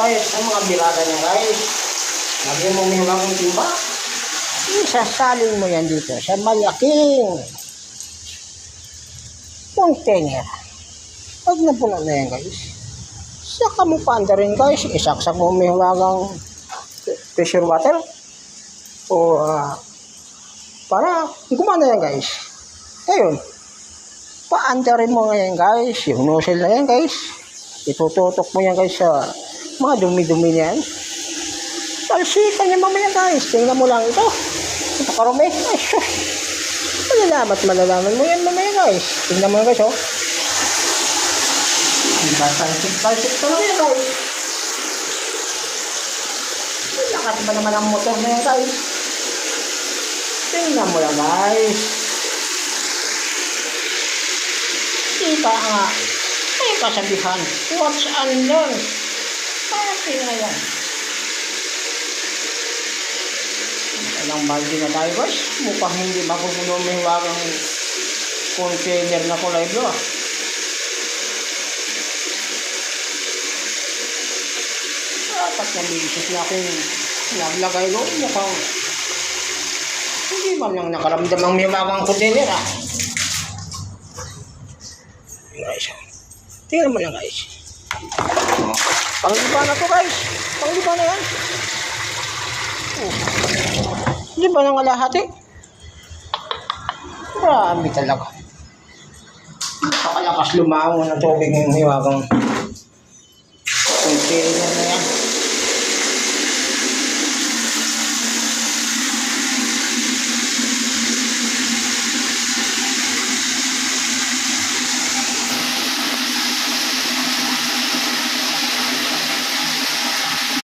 guys, ang mga birada niya guys. Lagyan mo may bagong timba. Isasalin mo yan dito sa malaking container. Pag napuno na yan guys, saka mo panda rin guys, isaksak mo may wagang pressure water o ah, para gumana yan guys. Ngayon, paanda rin mo ngayon guys, yung nozzle na yan guys, itututok mo yan guys sa mga dumi-dumi na yan. Talsikan niya mamaya guys, tingnan mo lang ito. Ito karumi, ay sus. Malalaman at malalaman mo yan mamaya guys. Tingnan mo yan guys oh. Diba, talsik-talsik talaga yan guys. Lakas ba naman ang motor na yan guys? Tingnan mo lang guys. Ika nga. May kasabihan. Watch and learn. Pati na yan. Ilang balde na tayo guys. Mukhang hindi makukulo may wagang container na kulay blue ah. Dapat na bisis na akong naglagay doon. Mukhang hindi man lang nakaramdam ang may wagang container ah. Guys, ah. tingnan mo lang guys. Oh. Pangliba na to guys. Pangliba na yan. Oh. Hindi ba nang alahati? Marami talaga. Nakakalakas lumangon ng tubig ng hiwagang